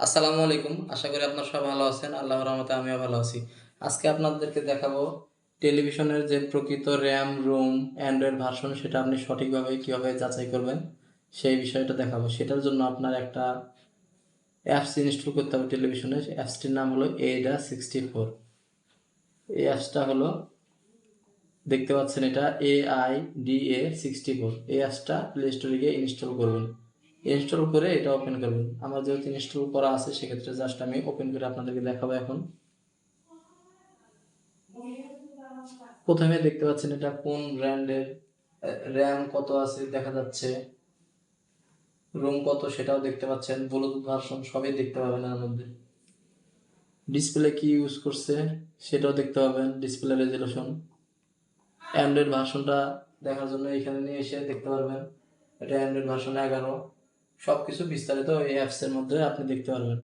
আসসালামু আলাইকুম। আশা করি আপনারা সবাই ভালো আছেন। আল্লাহর রহমতে আমিও ভালো আছি। আজকে আপনাদেরকে দেখাবো টেলিভিশনের যে প্রকৃত র্যাম, রোম, অ্যান্ড্রয়েড ভার্সন সেটা আপনি সঠিকভাবে কীভাবে যাচাই করবেন, সেই বিষয়টা দেখাবো। সেটার জন্য আপনার একটা অ্যাপস ইনস্টল করতে হবে টেলিভিশনে অ্যাপসটির নাম হলো এডা সিক্সটি ফোর এই অ্যাপসটা হলো, দেখতে পাচ্ছেন এটা A I D A sixty four এই অ্যাপসটা প্লে স্টোরে গিয়ে ইনস্টল করবেন। ইনস্টল করে এটা ওপেন করবেন। আমার যেহেতু ইনস্টল করা আছে, সেক্ষেত্রে জাস্ট আমি ওপেন করে আপনাদেরকে দেখাবো এখন। প্রথমে দেখতে পাচ্ছেন এটা কোন ব্র্যান্ডের র্যাম কত আছে দেখা যাচ্ছে। রুম কত সেটাও দেখতে পাচ্ছেন ব্লুটুথ ভার্সন সবই দেখতে পাবেন এর মধ্যে। ডিসপ্লে কি ইউজ করছে সেটাও দেখতে পাবেন ডিসপ্লে রেজলিউশন অ্যান্ড্রয়েড ভার্সনটা দেখার জন্য এখানে নিয়ে এসে দেখতে পারবেন। এটা অ্যান্ড্রয়েড ভার্সন এগারো। সব কিছু বিস্তারিত এই অ্যাপসের মধ্যে আপনি দেখতে পারবেন।